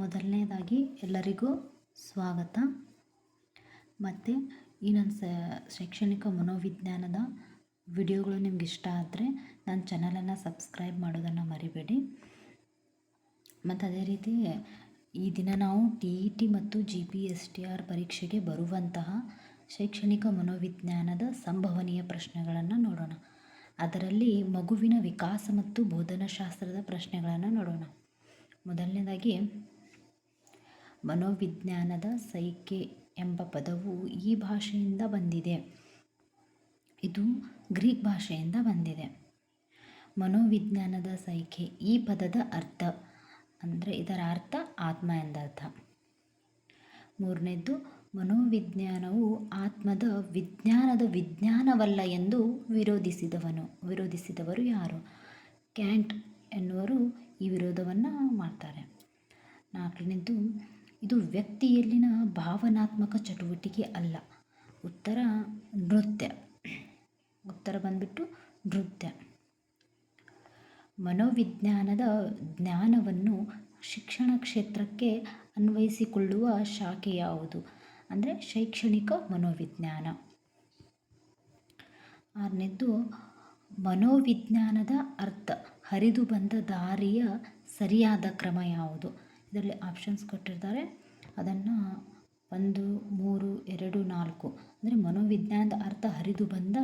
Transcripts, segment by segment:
ಮೊದಲನೇದಾಗಿ ಎಲ್ಲರಿಗೂ ಸ್ವಾಗತ. ಮತ್ತು ಈ ನನ್ನ ಶೈಕ್ಷಣಿಕ ಮನೋವಿಜ್ಞಾನದ ವಿಡಿಯೋಗಳು ನಿಮ್ಗೆ ಇಷ್ಟ ಆದರೆ ನನ್ನ ಚಾನಲನ್ನು ಸಬ್ಸ್ಕ್ರೈಬ್ ಮಾಡೋದನ್ನು ಮರಿಬೇಡಿ. ಮತ್ತು ಅದೇ ರೀತಿ ಈ ದಿನ ನಾವು ಟಿ ಇ ಟಿ ಮತ್ತು G P S T R ಪರೀಕ್ಷೆಗೆ ಬರುವಂತಹ ಶೈಕ್ಷಣಿಕ ಮನೋವಿಜ್ಞಾನದ ಸಂಭವನೀಯ ಪ್ರಶ್ನೆಗಳನ್ನು ನೋಡೋಣ. ಅದರಲ್ಲಿ ಮಗುವಿನ ವಿಕಾಸ ಮತ್ತು ಬೋಧನಾಶಾಸ್ತ್ರದ ಪ್ರಶ್ನೆಗಳನ್ನು ನೋಡೋಣ. ಮೊದಲನೇದಾಗಿ ಮನೋವಿಜ್ಞಾನದ ಸೈಕೆ ಎಂಬ ಪದವು ಈ ಭಾಷೆಯಿಂದ ಬಂದಿದೆ. ಇದು ಗ್ರೀಕ್ ಭಾಷೆಯಿಂದ ಬಂದಿದೆ. ಮನೋವಿಜ್ಞಾನದ ಸೈಕೆ ಈ ಪದದ ಅರ್ಥ ಅಂದರೆ ಇದರ ಅರ್ಥ ಆತ್ಮ ಎಂದರ್ಥ. ಮೂರನೇದ್ದು, ಮನೋವಿಜ್ಞಾನವು ಆತ್ಮದ ವಿಜ್ಞಾನದ ವಿಜ್ಞಾನವಲ್ಲ ಎಂದು ವಿರೋಧಿಸಿದವನು. ವಿರೋಧಿಸಿದವರು ಯಾರು? ಕ್ಯಾಂಟ್ ಎನ್ನುವರು ಈ ವಿರೋಧವನ್ನು ಮಾಡ್ತಾರೆ. ನಾಲ್ಕನೇದ್ದು ಇದು ವ್ಯಕ್ತಿಯಲ್ಲಿನ ಭಾವನಾತ್ಮಕ ಚಟುವಟಿಕೆ ಅಲ್ಲ. ಉತ್ತರ, ನೃತ್ಯ. ಉತ್ತರ ಬಂದ್ಬಿಟ್ಟು ನೃತ್ಯ. ಮನೋವಿಜ್ಞಾನದ ಜ್ಞಾನವನ್ನು ಶಿಕ್ಷಣ ಕ್ಷೇತ್ರಕ್ಕೆ ಅನ್ವಯಿಸಿಕೊಳ್ಳುವ ಶಾಖೆ ಯಾವುದು? ಅಂದರೆ ಶೈಕ್ಷಣಿಕ ಮನೋವಿಜ್ಞಾನ. ಆರನೇದ್ದು, ಮನೋವಿಜ್ಞಾನದ ಅರ್ಥ. ಹರಿದು ಬಂದ ದಾರಿಯ ಸರಿಯಾದ ಕ್ರಮ ಯಾವುದು? ಇದರಲ್ಲಿ ಆಪ್ಷನ್ಸ್ ಕೊಟ್ಟಿರ್ತಾರೆ. ಅದನ್ನು ಒಂದು, ಮೂರು, ಎರಡು, ನಾಲ್ಕು. ಅಂದರೆ ಮನೋವಿಜ್ಞಾನದ ಅರ್ಥ ಹರಿದು ಬಂದ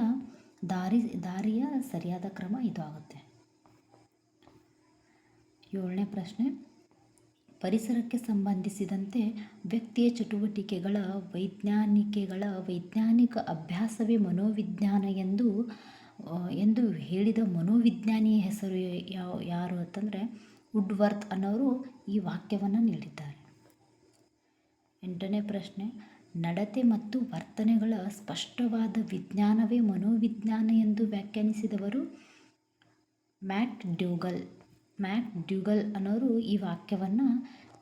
ದಾರಿ, ದಾರಿಯ ಸರಿಯಾದ ಕ್ರಮ ಇದು ಆಗುತ್ತೆ. ಏಳನೇ ಪ್ರಶ್ನೆ. ಪರಿಸರಕ್ಕೆ ಸಂಬಂಧಿಸಿದಂತೆ ವ್ಯಕ್ತಿಯ ಚಟುವಟಿಕೆಗಳ, ವೈಜ್ಞಾನಿಕೆಗಳ, ವೈಜ್ಞಾನಿಕ ಅಭ್ಯಾಸವೇ ಮನೋವಿಜ್ಞಾನ ಎಂದು ಎಂದು ಹೇಳಿದ ಮನೋವಿಜ್ಞಾನಿಯ ಹೆಸರು ಯಾವ ಯಾರು ಅಂತಂದರೆ ವುಡ್ವರ್ತ್ ಅನ್ನೋರು ಈ ವಾಕ್ಯವನ್ನು ನೀಡಿದ್ದಾರೆ. ಎಂಟನೇ ಪ್ರಶ್ನೆ, ನಡತೆ ಮತ್ತು ವರ್ತನೆಗಳ ಸ್ಪಷ್ಟವಾದ ವಿಜ್ಞಾನವೇ ಮನೋವಿಜ್ಞಾನ ಎಂದು ವ್ಯಾಖ್ಯಾನಿಸಿದವರು ಮ್ಯಾಕ್ ಡ್ಯೂಗಲ್. ಮ್ಯಾಕ್ ಡ್ಯೂಗಲ್ ಅನ್ನೋರು ಈ ವಾಕ್ಯವನ್ನು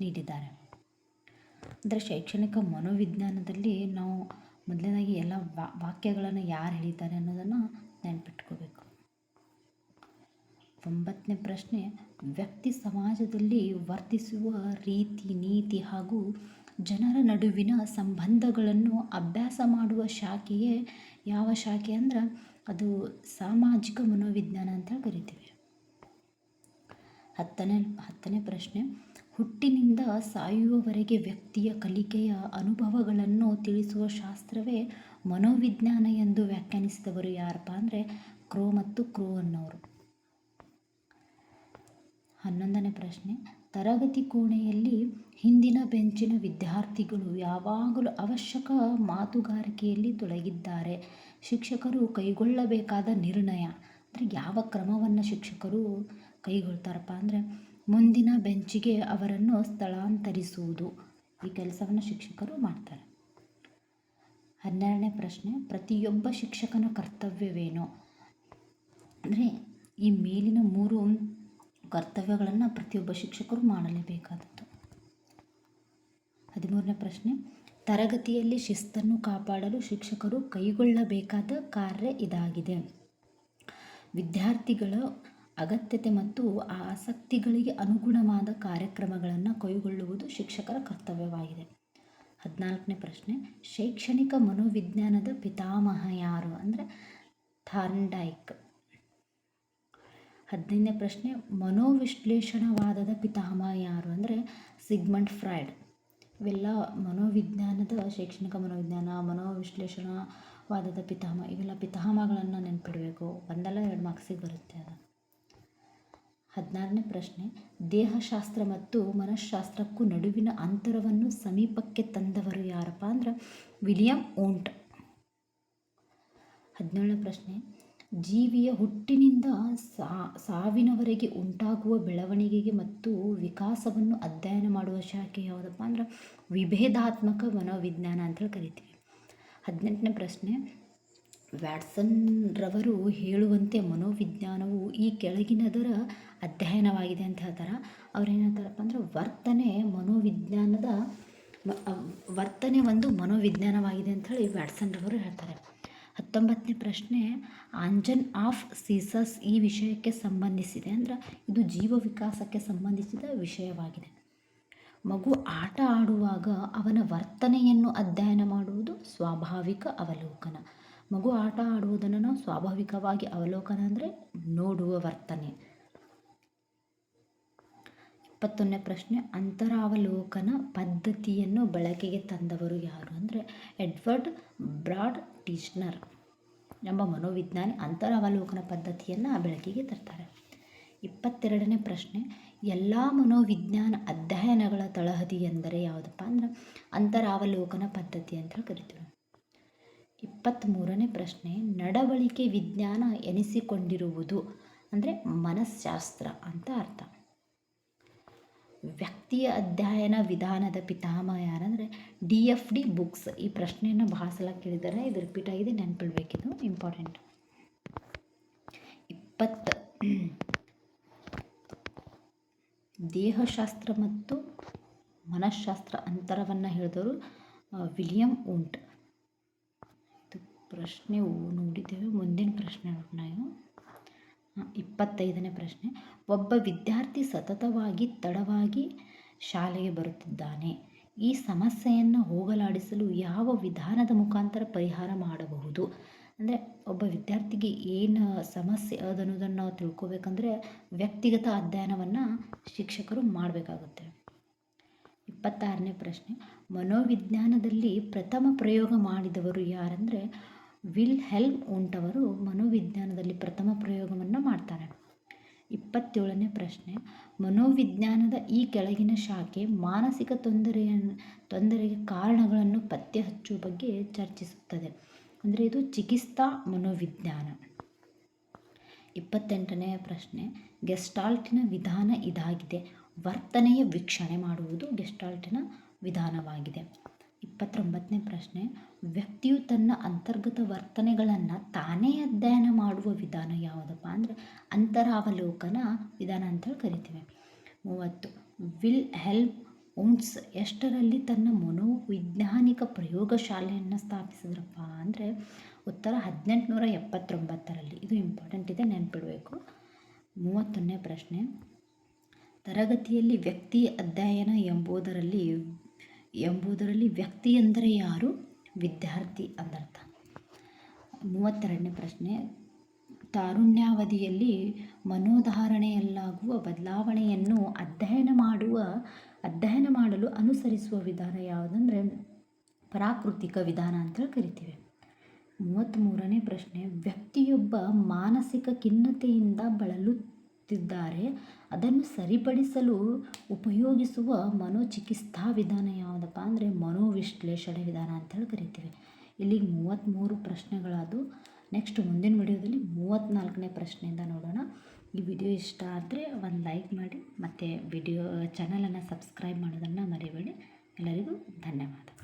ನೀಡಿದ್ದಾರೆ. ಅಂದರೆ ಶೈಕ್ಷಣಿಕ ಮನೋವಿಜ್ಞಾನದಲ್ಲಿ ನಾವು ಮೊದಲನೇದಾಗಿ ಎಲ್ಲ ವಾಕ್ಯಗಳನ್ನು ಯಾರು ಹೇಳಿದ್ದಾರೆ ಅನ್ನೋದನ್ನು ನೆನಪಿಟ್ಕೋಬೇಕು. ಒಂಬತ್ತನೇ ಪ್ರಶ್ನೆ, ವ್ಯಕ್ತಿ ಸಮಾಜದಲ್ಲಿ ವರ್ತಿಸುವ ರೀತಿ, ನೀತಿ ಹಾಗೂ ಜನರ ನಡುವಿನ ಸಂಬಂಧಗಳನ್ನು ಅಭ್ಯಾಸ ಮಾಡುವ ಶಾಖೆಯೇ ಯಾವ ಶಾಖೆ ಅಂದ್ರೆ ಅದು ಸಾಮಾಜಿಕ ಮನೋವಿಜ್ಞಾನ ಅಂತ ಕರಿತೀವಿ. ಹತ್ತನೇ ಹತ್ತನೇ ಪ್ರಶ್ನೆ, ಹುಟ್ಟಿನಿಂದ ಸಾಯುವವರೆಗೆ ವ್ಯಕ್ತಿಯ ಕಲಿಕೆಯ ಅನುಭವಗಳನ್ನು ತಿಳಿಸುವ ಶಾಸ್ತ್ರವೇ ಮನೋವಿಜ್ಞಾನ ಎಂದು ವ್ಯಾಖ್ಯಾನಿಸಿದವರು ಯಾರಪ್ಪ ಅಂದರೆ ಕ್ರೋ ಮತ್ತು ಕ್ರೋ ಅನ್ನೋರು. ಹನ್ನೊಂದನೇ ಪ್ರಶ್ನೆ. ತರಗತಿ ಕೋಣೆಯಲ್ಲಿ ಹಿಂದಿನ ಬೆಂಚಿನ ವಿದ್ಯಾರ್ಥಿಗಳು ಯಾವಾಗಲೂ ಅವಶ್ಯಕ ಮಾತುಗಾರಿಕೆಯಲ್ಲಿ ತೊಡಗಿದ್ದಾರೆ. ಶಿಕ್ಷಕರು ಕೈಗೊಳ್ಳಬೇಕಾದ ನಿರ್ಣಯ. ಅಂದರೆ ಯಾವ ಕ್ರಮವನ್ನು ಶಿಕ್ಷಕರು ಕೈಗೊಳ್ತಾರಪ್ಪ ಅಂದರೆ ಮುಂದಿನ ಬೆಂಚಿಗೆ ಅವರನ್ನು ಸ್ಥಳಾಂತರಿಸುವುದು. ಈ ಕೆಲಸವನ್ನು ಶಿಕ್ಷಕರು ಮಾಡ್ತಾರೆ. ಹನ್ನೆರಡನೇ ಪ್ರಶ್ನೆ. ಪ್ರತಿಯೊಬ್ಬ ಶಿಕ್ಷಕನ ಕರ್ತವ್ಯವೇನು? ಅಂದರೆ ಈ ಮೇಲಿನ ಮೂರು ಕರ್ತವ್ಯಗಳನ್ನು ಪ್ರತಿಯೊಬ್ಬ ಶಿಕ್ಷಕರು ಮಾಡಲೇಬೇಕಾದದ್ದು. ಹದಿಮೂರನೇ ಪ್ರಶ್ನೆ, ತರಗತಿಯಲ್ಲಿ ಶಿಸ್ತನ್ನು ಕಾಪಾಡಲು ಶಿಕ್ಷಕರು ಕೈಗೊಳ್ಳಬೇಕಾದ ಕಾರ್ಯ ಇದಾಗಿದೆ. ವಿದ್ಯಾರ್ಥಿಗಳ ಅಗತ್ಯತೆ ಮತ್ತು ಆಸಕ್ತಿಗಳಿಗೆ ಅನುಗುಣವಾದ ಕಾರ್ಯಕ್ರಮಗಳನ್ನು ಕೈಗೊಳ್ಳುವುದು ಶಿಕ್ಷಕರ ಕರ್ತವ್ಯವಾಗಿದೆ. ಹದಿನಾಲ್ಕನೇ ಪ್ರಶ್ನೆ, ಶೈಕ್ಷಣಿಕ ಮನೋವಿಜ್ಞಾನದ ಪಿತಾಮಹ ಯಾರು? ಅಂದರೆ ಥಾರ್ನ್ಡೈಕ್. ಹದಿನೈದನೇ ಪ್ರಶ್ನೆ, ಮನೋವಿಶ್ಲೇಷಣವಾದದ ಪಿತಾಮಹ ಯಾರು ಅಂದರೆ ಸಿಗ್ಮಂಡ್ ಫ್ರಾಯ್ಡ್. ಇವೆಲ್ಲ ಮನೋವಿಜ್ಞಾನದ, ಶೈಕ್ಷಣಿಕ ಮನೋವಿಜ್ಞಾನ, ಮನೋವಿಶ್ಲೇಷಣವಾದದ ಪಿತಾಮಹ. ಇವೆಲ್ಲ ಪಿತಾಮಹಗಳನ್ನು ನೆನ್ಪಿಡಬೇಕು. ಒಂದಲ್ಲ ಎರಡು ಮಾರ್ಕ್ಸಿಗೆ ಬರುತ್ತೆ ಅದು. ಹದಿನಾರನೇ ಪ್ರಶ್ನೆ, ದೇಹಶಾಸ್ತ್ರ ಮತ್ತು ಮನಃಶಾಸ್ತ್ರಕ್ಕೂ ನಡುವಿನ ಅಂತರವನ್ನು ಸಮೀಪಕ್ಕೆ ತಂದವರು ಯಾರಪ್ಪ ಅಂದ್ರೆ ವಿಲಿಯಂ ಓಂಟ್. ಹದಿನೇಳನೇ ಪ್ರಶ್ನೆ ಜೀವಿಯ ಹುಟ್ಟಿನಿಂದ ಸಾವಿನವರೆಗೆ ಉಂಟಾಗುವ ಬೆಳವಣಿಗೆಗೆ ಮತ್ತು ವಿಕಾಸವನ್ನು ಅಧ್ಯಯನ ಮಾಡುವ ಶಾಖೆ ಯಾವುದಪ್ಪ ಅಂದ್ರೆ ವಿಭೇದಾತ್ಮಕ ಮನೋವಿಜ್ಞಾನ ಅಂತೇಳಿ ಕರಿತೀವಿ. ಹದಿನೆಂಟನೇ ಪ್ರಶ್ನೆ, ವ್ಯಾಟ್ಸನ್ರವರು ಹೇಳುವಂತೆ ಮನೋವಿಜ್ಞಾನವು ಈ ಕೆಳಗಿನದರ ಅಧ್ಯಯನವಾಗಿದೆ ಅಂತ ಹೇಳ್ತಾರೆ? ಅವ್ರು ಏನು ಹೇಳ್ತಾರಪ್ಪ ಅಂದ್ರೆ ವರ್ತನೆ ಮನೋವಿಜ್ಞಾನದ ವರ್ತನೆ ಒಂದು ಮನೋವಿಜ್ಞಾನವಾಗಿದೆ ಅಂಥೇಳಿ ವ್ಯಾಟ್ಸನ್ರವರು ಹೇಳ್ತಾರೆ. ಹತ್ತೊಂಬತ್ತನೇ ಪ್ರಶ್ನೆ ಆಂಜನ್ ಆಫ್ ಸೀಸಸ್ ಈ ವಿಷಯಕ್ಕೆ ಸಂಬಂಧಿಸಿದೆ. ಅಂದ್ರೆ ಇದು ಜೀವ ವಿಕಾಸಕ್ಕೆ ಸಂಬಂಧಿಸಿದ ವಿಷಯವಾಗಿದೆ. ಮಗು ಆಟ ಆಡುವಾಗ ಅವನ ವರ್ತನೆಯನ್ನು ಅಧ್ಯಯನ ಮಾಡುವುದು ಸ್ವಾಭಾವಿಕ ಅವಲೋಕನ. ಮಗು ಆಟ ಆಡುವುದನ್ನು ನಾವು ಸ್ವಾಭಾವಿಕವಾಗಿ ಅವಲೋಕನ ಅಂದರೆ ನೋಡುವ ವರ್ತನೆ. ಇಪ್ಪತ್ತೊಂದನೇ ಪ್ರಶ್ನೆ, ಅಂತರಾವಲೋಕನ ಪದ್ಧತಿಯನ್ನು ಬಳಕೆಗೆ ತಂದವರು ಯಾರು? ಅಂದರೆ ಎಡ್ವರ್ಡ್ ಬ್ರಾಡ್ ಟೀಚ್ನರ್ ಎಂಬ ಮನೋವಿಜ್ಞಾನಿ ಅಂತರಾವಲೋಕನ ಪದ್ಧತಿಯನ್ನು ಬೆಳಕಿಗೆ ತರ್ತಾರೆ. ಇಪ್ಪತ್ತೆರಡನೇ ಪ್ರಶ್ನೆ, ಎಲ್ಲ ಮನೋವಿಜ್ಞಾನ ಅಧ್ಯಯನಗಳ ತಳಹದಿ ಎಂದರೆ ಯಾವುದಪ್ಪ ಅಂದ್ರೆ ಅಂತರಾವಲೋಕನ ಪದ್ಧತಿ ಅಂತ ಕರಿತೀವಿ. ಇಪ್ಪತ್ತ್ಮೂರನೇ ಪ್ರಶ್ನೆ, ನಡವಳಿಕೆ ವಿಜ್ಞಾನ ಎನಿಸಿಕೊಂಡಿರುವುದು ಅಂದರೆ ಮನಃಶಾಸ್ತ್ರ ಅಂತ ಅರ್ಥ. ವ್ಯಕ್ತಿಯ ಅಧ್ಯಯನ ವಿಧಾನದ ಪಿತಾಮಹ ಯಾರಂದರೆ ಡಿ ಎಫ್ ಡಿ ಬುಕ್ಸ್. ಈ ಪ್ರಶ್ನೆಯನ್ನು ಬಹಳ ಸಲ ಕೇಳಿದ್ದಾರೆ ಇದು ರಿಪೀಟ್ ಆಗಿದೆ ನೆನಪಿಡ್ಬೇಕಿದು ಇಂಪಾರ್ಟೆಂಟ್ ಇಪ್ಪತ್ತು. ದೇಹಶಾಸ್ತ್ರ ಮತ್ತು ಮನಃಶಾಸ್ತ್ರ ಅಂತರವನ್ನು ಹೇಳಿದವರು ವಿಲಿಯಂ ಉಂಟ್ ಇದು ಪ್ರಶ್ನೆ ನೋಡಿದ್ದೇವೆ, ಮುಂದಿನ ಪ್ರಶ್ನೆ ನಾವು ಇಪ್ಪತ್ತೈದನೇ ಪ್ರಶ್ನೆ. ಒಬ್ಬ ವಿದ್ಯಾರ್ಥಿ ಸತತವಾಗಿ ತಡವಾಗಿ ಶಾಲೆಗೆ ಬರುತ್ತಿದ್ದಾನೆ. ಈ ಸಮಸ್ಯೆಯನ್ನು ಹೋಗಲಾಡಿಸಲು ಯಾವ ವಿಧಾನದ ಮುಖಾಂತರ ಪರಿಹಾರ ಮಾಡಬಹುದು? ಅಂದರೆ ಒಬ್ಬ ವಿದ್ಯಾರ್ಥಿಗೆ ಏನು ಸಮಸ್ಯೆ ಅದನ್ನೋದನ್ನು ನಾವು ತಿಳ್ಕೊಬೇಕಂದ್ರೆ ವ್ಯಕ್ತಿಗತ ಅಧ್ಯಯನವನ್ನು ಶಿಕ್ಷಕರು ಮಾಡಬೇಕಾಗುತ್ತೆ. ಇಪ್ಪತ್ತಾರನೇ ಪ್ರಶ್ನೆ. ಮನೋವಿಜ್ಞಾನದಲ್ಲಿ ಪ್ರಥಮ ಪ್ರಯೋಗ ಮಾಡಿದವರು ಯಾರಂದರೆ ವಿಲ್ ಹೆಲ್ಮ್ ಉಂಟವರು ಮನೋವಿಜ್ಞಾನದಲ್ಲಿ ಪ್ರಥಮ ಪ್ರಯೋಗವನ್ನು ಮಾಡ್ತಾರೆ. ಇಪ್ಪತ್ತೇಳನೇ ಪ್ರಶ್ನೆ. ಮನೋವಿಜ್ಞಾನದ ಈ ಕೆಳಗಿನ ಶಾಖೆ ಮಾನಸಿಕ ತೊಂದರೆಯನ್ನು ತೊಂದರೆಗೆ ಕಾರಣಗಳನ್ನು ಪತ್ತೆ ಹಚ್ಚುವ ಬಗ್ಗೆ ಚರ್ಚಿಸುತ್ತದೆ. ಅಂದರೆ ಇದು ಚಿಕಿತ್ಸಾ ಮನೋವಿಜ್ಞಾನ. ಇಪ್ಪತ್ತೆಂಟನೆಯ ಪ್ರಶ್ನೆ. ಗೆಸ್ಟಾಲ್ಟಿನ ವಿಧಾನ ಇದಾಗಿದೆ. ವರ್ತನೆಯ ವೀಕ್ಷಣೆ ಮಾಡುವುದು ಗೆಸ್ಟಾಲ್ಟಿನ ವಿಧಾನವಾಗಿದೆ. ಇಪ್ಪತ್ತೊಂಬತ್ತನೇ ಪ್ರಶ್ನೆ, ವ್ಯಕ್ತಿಯು ತನ್ನ ಅಂತರ್ಗತ ವರ್ತನೆಗಳನ್ನು ತಾನೇ ಅಧ್ಯಯನ ಮಾಡುವ ವಿಧಾನ ಯಾವುದಪ್ಪ ಅಂದರೆ ಅಂತರಾವಲೋಕನ ವಿಧಾನ ಅಂತೇಳಿ ಕರಿತೀವಿ. ಮೂವತ್ತು, ವಿಲ್ ಹೆಲ್ಪ್ ಉಂಟ್ಸ್ ಎಷ್ಟರಲ್ಲಿ ತನ್ನ ಮನೋವೈಜ್ಞಾನಿಕ ಪ್ರಯೋಗಶಾಲೆಯನ್ನು ಸ್ಥಾಪಿಸಿದ್ರಪ್ಪ ಅಂದರೆ ಉತ್ತರ ಹದಿನೆಂಟುನೂರ ಎಪ್ಪತ್ತೊಂಬತ್ತರಲ್ಲಿ. ಇದು ಇಂಪಾರ್ಟೆಂಟ್ ಇದೆ, ನೆನ್ಪಿಡಬೇಕು. ಮೂವತ್ತೊಂದನೇ ಪ್ರಶ್ನೆ, ತರಗತಿಯಲ್ಲಿ ವ್ಯಕ್ತಿ ಅಧ್ಯಯನ ಎಂಬುದರಲ್ಲಿ ಎಂಬುದರಲ್ಲಿ ವ್ಯಕ್ತಿ ಎಂದರೆ ಯಾರು? ವಿದ್ಯಾರ್ಥಿ ಅಂದರ್ಥ. ಮೂವತ್ತೆರಡನೇ ಪ್ರಶ್ನೆ. ತಾರುಣ್ಯಾವಧಿಯಲ್ಲಿ ಮನೋಧಾರಣೆಯಲ್ಲಾಗುವ ಬದಲಾವಣೆಯನ್ನು ಅಧ್ಯಯನ ಮಾಡುವ, ಅಧ್ಯಯನ ಮಾಡಲು ಅನುಸರಿಸುವ ವಿಧಾನ ಯಾವುದಂದರೆ ಪ್ರಾಕೃತಿಕ ವಿಧಾನ ಅಂತೇಳಿ ಕರಿತೀವಿ. ಮೂವತ್ತ್ಮೂರನೇ ಪ್ರಶ್ನೆ. ವ್ಯಕ್ತಿಯೊಬ್ಬ ಮಾನಸಿಕ ಖಿನ್ನತೆಯಿಂದ ಬಳಲುತ್ತಿದ್ದಾರೆ ಅದನ್ನು ಸರಿಪಡಿಸಲು ಉಪಯೋಗಿಸುವ ಮನೋಚಿಕಿತ್ಸಾ ವಿಧಾನ ಯಾವುದಪ್ಪ ಅಂದರೆ ಮನೋವಿಶ್ಲೇಷಣೆ ವಿಧಾನ ಅಂತೇಳಿ ಕರಿತೀವಿ. ಇಲ್ಲಿಗೆ ಮೂವತ್ತ್ಮೂರು ಪ್ರಶ್ನೆಗಳದು ನೆಕ್ಸ್ಟ್ ಮುಂದಿನ ವಿಡಿಯೋದಲ್ಲಿ ಮೂವತ್ತ್ನಾಲ್ಕನೇ ಪ್ರಶ್ನೆಯಿಂದ ನೋಡೋಣ. ಈ ವಿಡಿಯೋ ಇಷ್ಟ ಆದರೆ ಒಂದು ಲೈಕ್ ಮಾಡಿ ಮತ್ತು ವಿಡಿಯೋ, ಚಾನಲನ್ನು ಸಬ್ಸ್ಕ್ರೈಬ್ ಮಾಡೋದನ್ನು ಮರಿಬೇಡಿ. ಎಲ್ಲರಿಗೂ ಧನ್ಯವಾದ.